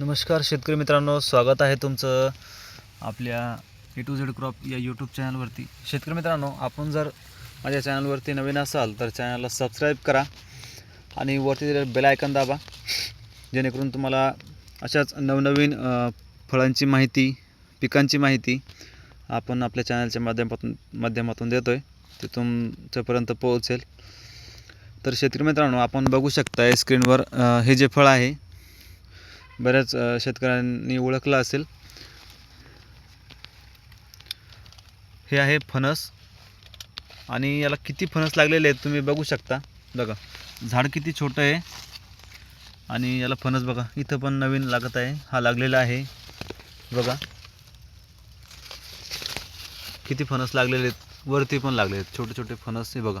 नमस्कार शेतकरी मित्रांनो स्वागत आहे तुमचं आपल्या ए टू झेड क्रॉप या यूट्यूब चॅनलवरती शेतकरी मित्रांनो आपण जर माझ्या चॅनलवरती नवीन असाल तर चॅनलला सबस्क्राईब करा आणि वरती दिलेलं बेल आयकन दाबा. जेणेकरून तुम्हाला अशाच नवनवीन फळांची माहिती पिकांची माहिती आपण आपल्या चॅनलच्या माध्यमातून माध्यमातून देतो आहे ते तुमच्यापर्यंत पोहोचेल. तर शेतकरी मित्रांनो आपण बघू शकताय स्क्रीनवर हे जे फळ आहे बऱ्याच शेतकऱ्यांनी ओळखलं असेल. हे आहे फणस. आणि याला किती फणस लागलेले आहेत तुम्ही बघू शकता. बघा झाड किती छोटं आहे. आणि याला फणस बघा इथं पण नवीन लागत आहे. हा लागलेला आहे. बघा. किती फणस लागलेले आहेत. वरती पण लागले आहेत. छोटे छोटे फणस हे बघा.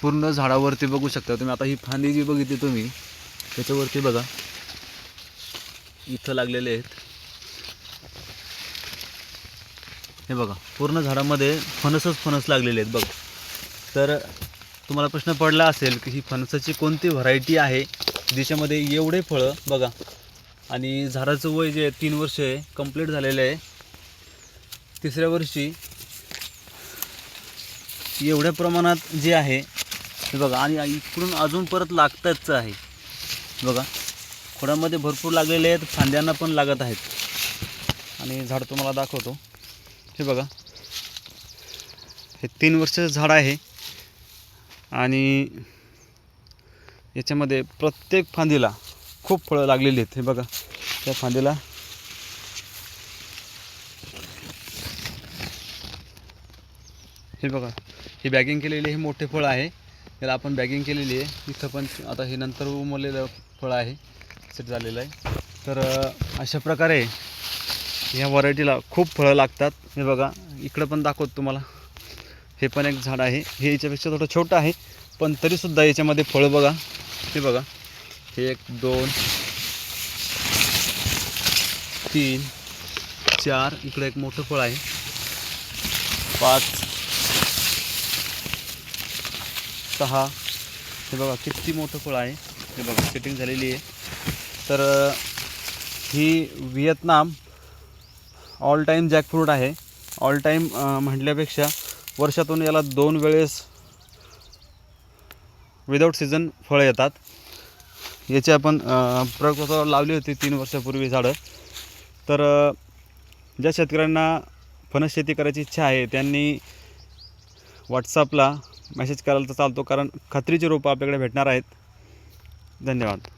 पूर्ण झाडावरती बघू शकता तुम्ही. आता ही फांदी जी बघितली तुम्ही त्याच्यावरती बघा. इथं लागलेले आहेत. हे बघा पूर्ण झाडामध्ये फणसच फणस लागलेले आहेत. बघ. तर तुम्हाला प्रश्न पडला असेल की ही फणसाची कोणती व्हरायटी आहे? ज्याच्यामध्ये एवढे फळं बघा. आणि झाडाचं वय जे आहे तीन वर्ष आहे कंप्लीट झालेलं आहे. तिसऱ्या वर्षी एवढ्या प्रमाणात जे आहे हे बघा. आणि इकडून अजून परत लागतच आहे. बघा. खोडामध्ये भरपूर लागलेले आहेत फांद्यांना पण लागत आहेत. आणि झाड तुम्हाला दाखवतो. हे बघा. हे तीन वर्षाचं झाड आहे. आणि याच्यामध्ये प्रत्येक फांदीला खूप फळं लागलेली आहेत. हे बघा. त्या फांदीला हे बघा. हे बॅगिंग केलेले हे मोठे फळ आहे. याला आपण बॅगिंग केलेली आहे. इथं पण आता हे नंतर उमरलेलं फळ आहे. ॲक्सेप्ट झालेलं आहे. तर अशा प्रकारे ह्या व्हरायटीला खूप फळं लागतात. हे बघा इकडं पण दाखवतो तुम्हाला. हे पण एक झाड आहे. हे याच्यापेक्षा थोडं छोटं आहे पण तरीसुद्धा याच्यामध्ये फळं बघा. हे बघा. हे एक दोन तीन चार. इकडं एक मोठं फळ आहे. पाच सहा. हे बघा किती मोठं फळ आहे. हे बघा सेटिंग झालेली आहे. तर ही व्हिएतनाम ऑल टाईम जॅकफ्रूट आहे. ऑल टाईम म्हटल्यापेक्षा वर्षातून याला दोन वेळेस विदाऊट सीझन फळं येतात. याची आपण अ, लावली होती तीन वर्षापूर्वी झाडं. तर ज्या शेतकऱ्यांना फणस शेती करायची इच्छा आहे त्यांनी व्हॉट्सअपला मेसेज करायला तर चालतो कारण खात्रीची रोपं आपल्याकडे भेटणार आहेत. धन्यवाद.